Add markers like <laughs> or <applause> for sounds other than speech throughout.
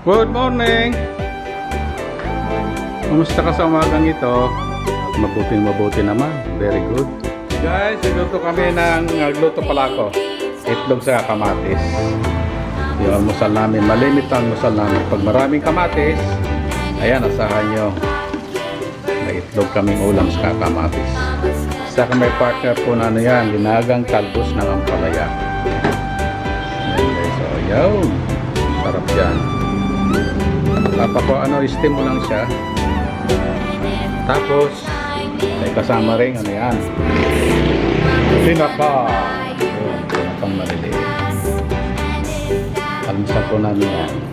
Good morning! Kumusta ka sa umagang ito? Mabuting mabuti naman. Very good. Guys, nagluto kami ng, nagluto pala ako. Itlog sa kamatis. Yung almusal namin, malimit ang almusal namin. Pag maraming kamatis, ayan, asahan nyo. May itlog kaming ulam sa kamatis. Saka may partner po na ano yan, linagang talbos ng ampalaya. So yun. Sarap yan. Papa ko, ano, steam mo lang siya. Tapos, may kasama rin, ano yan. Tinapa. Yun, tinapang maliliit. Almusal po namin yan.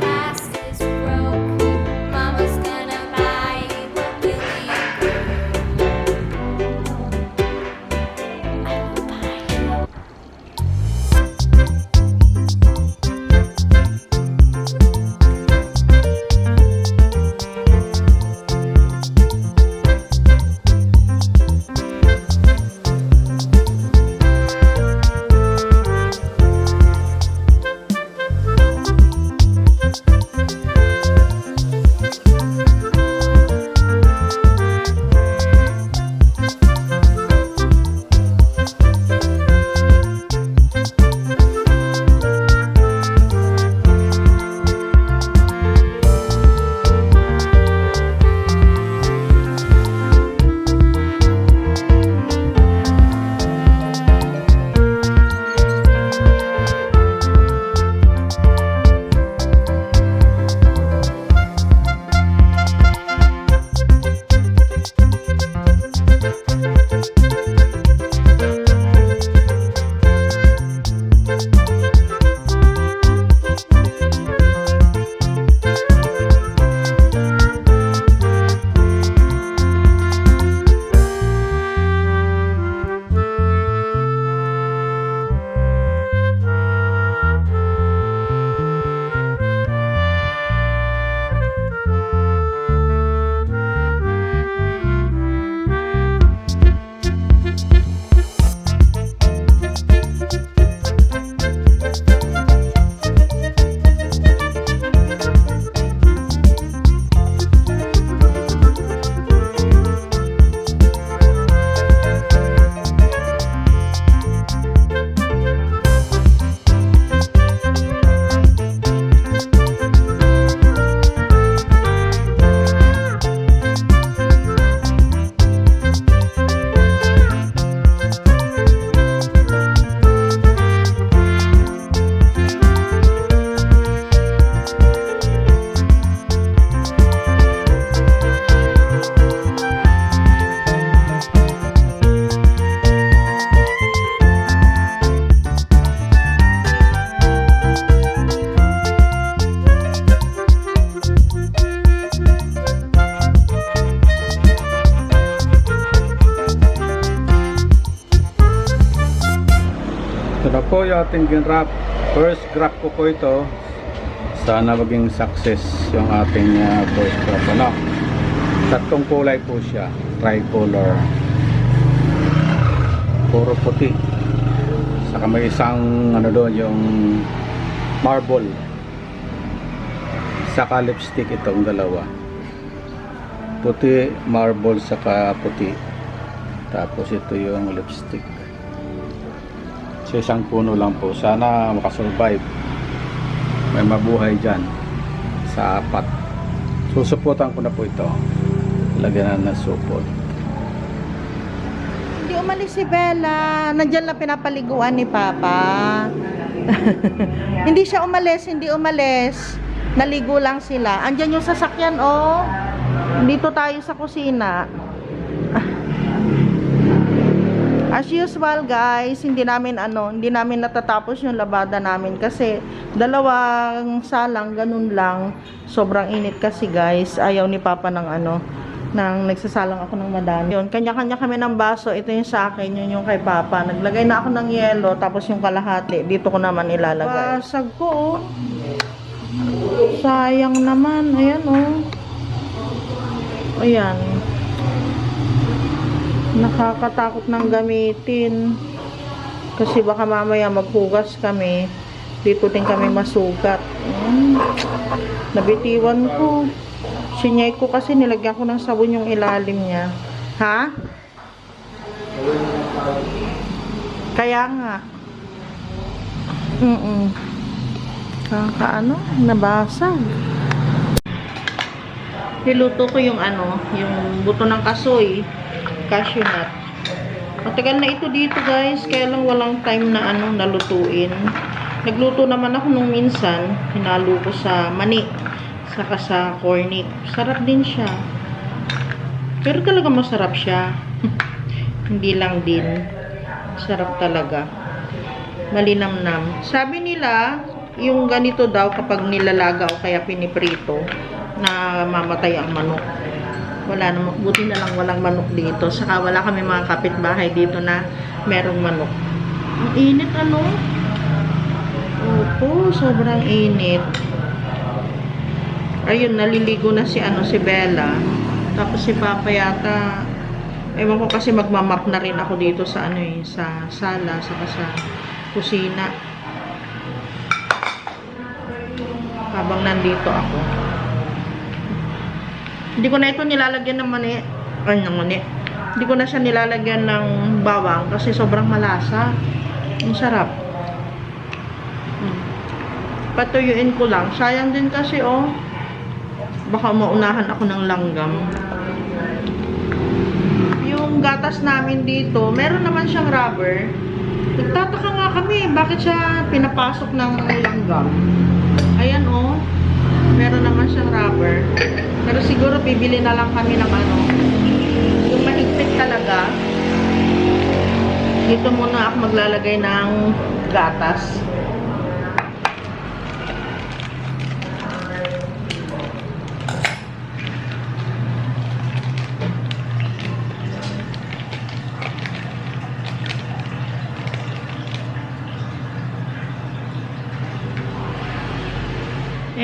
Yung ating ginrap. First grab ko po ito. Sana maging success yung ating uh, first grab. Ano? Tatlong kulay po siya. Tricolor. Puro puti. Saka may isang ano doon yung marble. Saka lipstick itong dalawa. Puti, marble, saka puti. Tapos ito yung lipstick sa isang puno lang po. Sana makasurvive. May mabuhay dyan sa apat. Susuputan ko na po ito. Lagyan na ng supot. Hindi umalis si Bella. Nandiyan lang pinapaliguan ni Papa. <laughs> hindi siya umalis, hindi umalis. Naligo lang sila. Andyan yung sasakyan, oh. Dito tayo sa kusina. As usual guys, hindi namin ano, hindi namin natatapos yung labada namin kasi dalawang salang ganun lang. Sobrang init kasi guys. Ayaw ni Papa ng ano, nang nagsasalang ako ng madami. Yun, kanya-kanya kami ng baso. Ito yung sa akin, yun yung kay Papa. Naglagay na ako ng yelo, tapos yung kalahati, dito ko naman ilalagay. Basag ko, oh. Sayang naman. Ayan, oh. Ayan. Nakakatakot ng gamitin. Kasi baka mamaya maghugas kami. Dito din kami masugat. Mm. Nabitiwan ko. Sinyay ko kasi nilagyan ko ng sabon yung ilalim niya. Ha? Kaya nga. Mm-mm. Kakaano, nabasag. Niluto ko yung ano, yung buto ng kasoy, cashew nut. Matagal na ito dito guys, kaya lang walang time na ano, nalutuin. Nagluto naman ako nung minsan, hinalo ko sa mani, saka sa cornic. Sarap din siya. Pero talaga masarap siya. <laughs> Hindi lang din. Sarap talaga. Malinamnam. Sabi nila, yung ganito daw kapag nilalaga o kaya piniprito, na mamatay ang manok. Wala namang, buti na lang walang manok dito. Saka wala kami mga kapitbahay dito na merong manok. Ang init ano? Opo, sobrang init. Ayun, naliligo na si ano si Bella. Tapos si Papa yata ewan ko kasi magmamap na rin ako dito sa ano eh, sa sala, saka sa kusina. Habang nandito ako. Hindi ko na ito nilalagyan ng mani. Ay, ng mani. Hindi ko na siya nilalagyan ng bawang kasi sobrang malasa. Ang sarap. Hmm. Patuyuin ko lang. Sayang din kasi, oh. Baka maunahan ako ng langgam. Yung gatas namin dito, meron naman siyang rubber. Nagtataka nga kami, bakit siya pinapasok ng langgam? Ayan, oh. Meron naman siyang rubber. <laughs> Pero siguro bibili na lang kami ng ano, yung mahigpit talaga. Dito muna ako maglalagay ng gatas.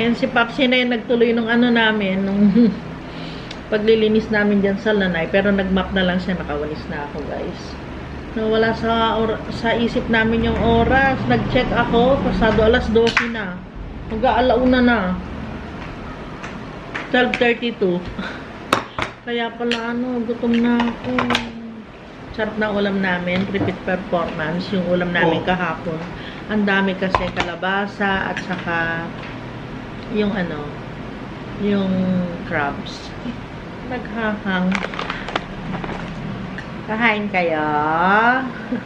Ayan si Papsi na yung nagtuloy nung ano namin, nung <laughs> paglilinis namin dyan sa lanay. Pero nagmap na lang siya, nakawalis na ako guys. Nawala sa, or- sa isip namin yung oras. Nag-check ako, pasado alas 12 na. Mag-aalauna na. 12.32. <laughs> Kaya pala ano, gutom na ako. Sarap na ulam namin, repeat performance, yung ulam namin Oh. kahapon. Ang dami kasi kalabasa at saka yung ano, yung crabs. Naghahang. Kahain kayo.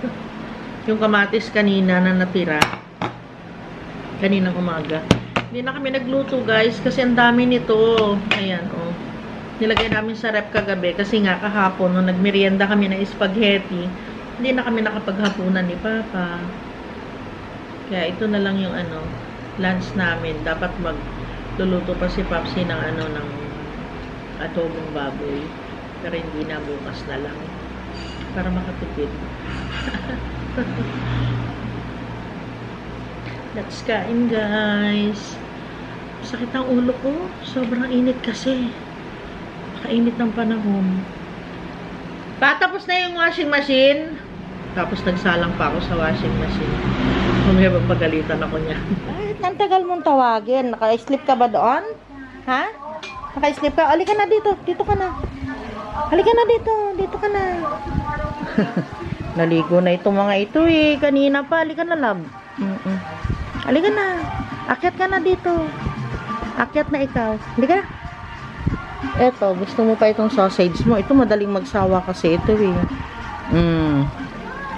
<laughs> yung kamatis kanina na natira. Kaninang umaga. Hindi na kami nagluto guys kasi ang dami nito. Ayan oh. Nilagay namin sa rep kagabi kasi nga kahapon nung nagmerienda kami ng spaghetti, hindi na kami nakapaghapunan ni Papa. Kaya ito na lang yung ano, lunch namin. Dapat magluluto pa si Papsi ng ano, ng adobong baboy. Pero hindi na, bukas na lang. Para makatipid. <laughs> Let's kain, guys. Sakit ang ulo ko. Sobrang init kasi. Kainit ng panahon. Patapos na yung washing machine. Tapos nagsalang pa ako sa washing machine. Mamaya papagalitan ako niya. Ay, ang tagal mong tawagin. Naka-sleep ka ba doon? Ha? Naka-sleep ka? Halika na dito. Dito ka na. Halika na dito. Dito ka na. <laughs> Naligo na itong mga ito eh. Kanina pa. Halika na, love. Mm-mm. Halika na. Akyat ka na dito. Akyat na ikaw. Halika na. Eto, gusto mo pa itong sausage mo. Ito madaling magsawa kasi ito eh. Mm.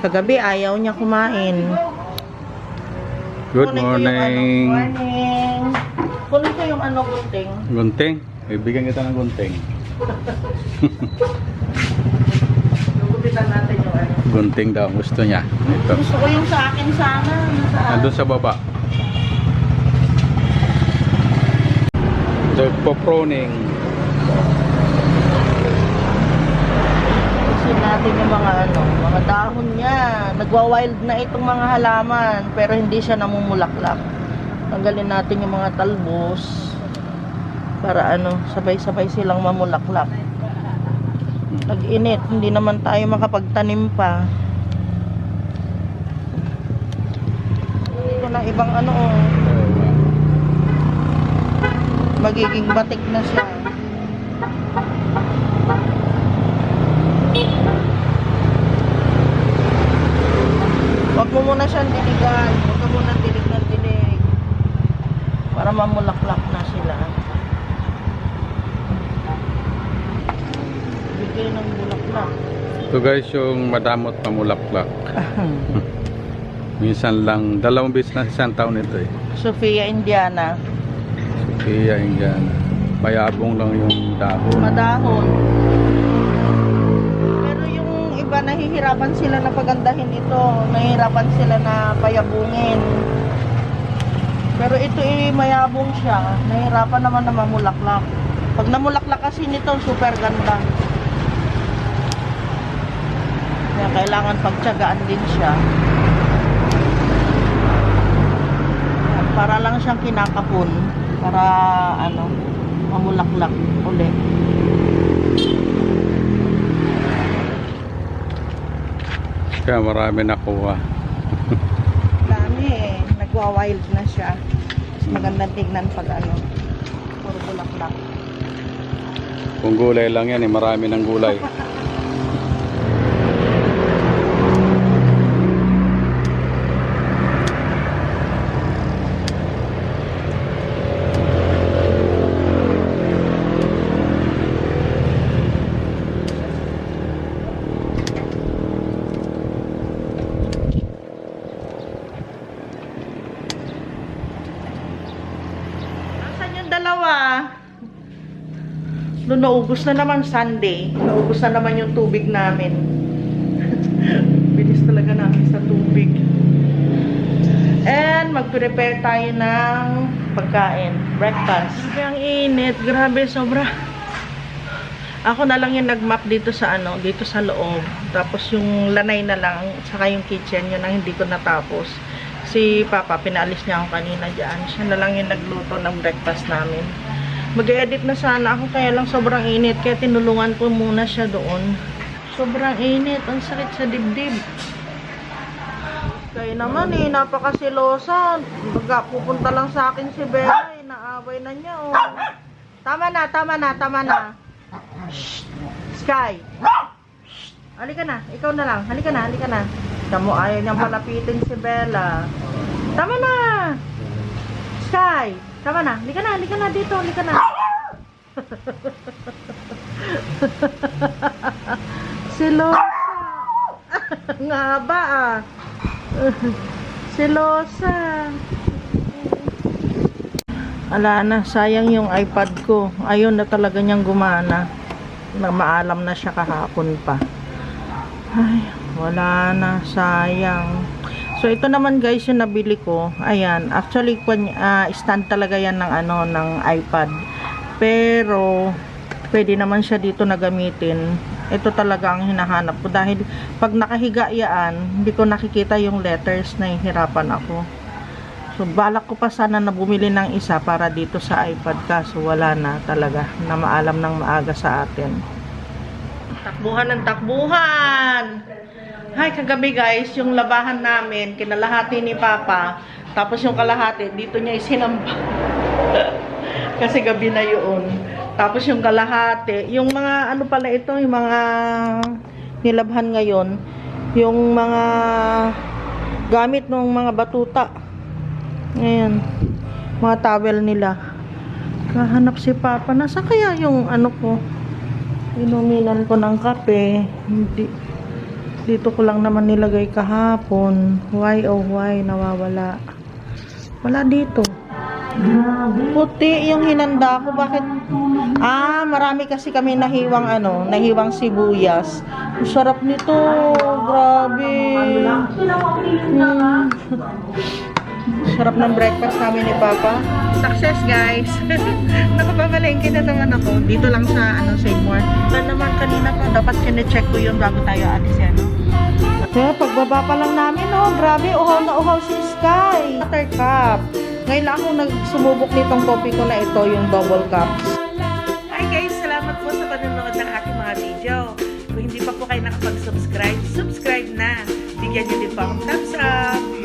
Kagabi ayaw niya kumain. Good ano, morning. Kunin ko yung ano gunting. Gunting. Bibigyan kita ng gunting. Gugupitan natin yung ano. Gunting daw gusto niya. Ito. Gusto ko yung sa akin sana. Nandun sa baba. So, po-proning. Kasi natin yung mga ano, mga dahon niya. Nagwa-wild na itong mga halaman, pero hindi siya namumulaklak. Tanggalin natin yung mga talbos para ano, sabay-sabay silang mamulaklak. Nag-init, hindi naman tayo makapagtanim pa. Ito na ng ibang ano, oh. Magiging batik na siya. Huwag mo muna siyang dinigan. Huwag ka muna dinig ng dinig. Para mamulaklak na sila. Bigay ng bulaklak. Ito guys yung madamot na mulaklak. <laughs> Minsan lang, dalawang beses na isang taon ito eh. Sofia Indiana. Kaya yan. Mayabong lang yung dahon. Madahon. Iba nahihirapan sila na pagandahin ito. Nahihirapan sila na payabungin. Pero ito eh mayabong siya. Nahihirapan naman na mamulaklak. Pag namulaklak kasi nito, super ganda. Kaya kailangan pagtyagaan din siya. Para lang siyang kinakapon. Para ano, mamulaklak uli. Kaya marami nakuha. Dami eh. Nagwa-wild na siya. Mas magandang tignan pag ano. Puro bulaklak. Kung gulay lang yan eh, marami ng gulay. <laughs> Asan yung dalawa? No, naubos na naman Sunday. Naubos na naman yung tubig namin. <laughs> Bilis talaga namin sa tubig. And mag-prepare tayo ng pagkain. Breakfast. Grabe ang init. Grabe, sobra. Ako na lang yung nag-map dito sa ano, dito sa loob. Tapos yung lanay na lang, saka yung kitchen, yun ang hindi ko natapos. Si Papa, pinalis niya ako kanina dyan. Siya na lang yung nagluto ng breakfast namin. Mag-edit na sana ako, kaya lang sobrang init. Kaya tinulungan ko muna siya doon. Sobrang init. Ang sakit sa dibdib. Kaya naman eh, napakasilosa. Baga, pupunta lang sa akin si Bella eh. Naaway na niya oh. Tama na, tama na, tama na. Shh. Sky. Halika na, ikaw na lang. Halika na, halika na. Tamo ayaw niyang palapitin si Bella. Tama na. Sky. Tama na. Halika na, halika na dito, halika na. <laughs> Silosa. <laughs> Nga ba ah. <laughs> Silosa. Ala na, sayang yung iPad ko. Ayun na talaga niyang gumana. Na maalam na siya kahapon pa. Ay, wala na, sayang. So ito naman guys yung nabili ko. Ayan, actually ah, stand talaga yan ng ano ng iPad. Pero pwede naman siya dito na gamitin. Ito talaga ang hinahanap ko dahil pag nakahiga yan, hindi ko nakikita yung letters na hihirapan ako. So balak ko pa sana na bumili ng isa para dito sa iPad kaso wala na talaga na maalam ng maaga sa atin. Takbuhan ng takbuhan! Hi, kagabi guys, yung labahan namin, kinalahati ni Papa, tapos yung kalahati, dito niya isinampa. <laughs> Kasi gabi na yun. Tapos yung kalahati, yung mga ano pala ito, yung mga nilabhan ngayon, yung mga gamit ng mga batuta. Ayan, mga towel nila. Kahanap si Papa. Nasa kaya yung ano ko? Inuminan ko ng kape. Hindi. Dito ko lang naman nilagay kahapon. Why oh why nawawala? Wala dito. Puti yung hinanda ko. Bakit? Ah, marami kasi kami nahiwang ano, nahiwang sibuyas. Sarap nito. Grabe. Hmm. <laughs> Sarap ng breakfast namin ni Papa. Success, guys. <laughs> Nakapamalengke na naman ako. Dito lang sa ano, Seymour. Na naman kanina pa, dapat kine-check ko yun bago tayo alis yan. No? Kaya pagbaba pa lang namin, oh, grabe, uhaw na uhaw si Sky. Water cup. Ngayon lang ako nagsumubok nitong coffee ko na ito, yung double cups. Hi guys! Salamat po sa panonood ng aking mga video. Kung hindi pa po kayo nakapag-subscribe, subscribe na. Bigyan niyo din po akong thumbs up.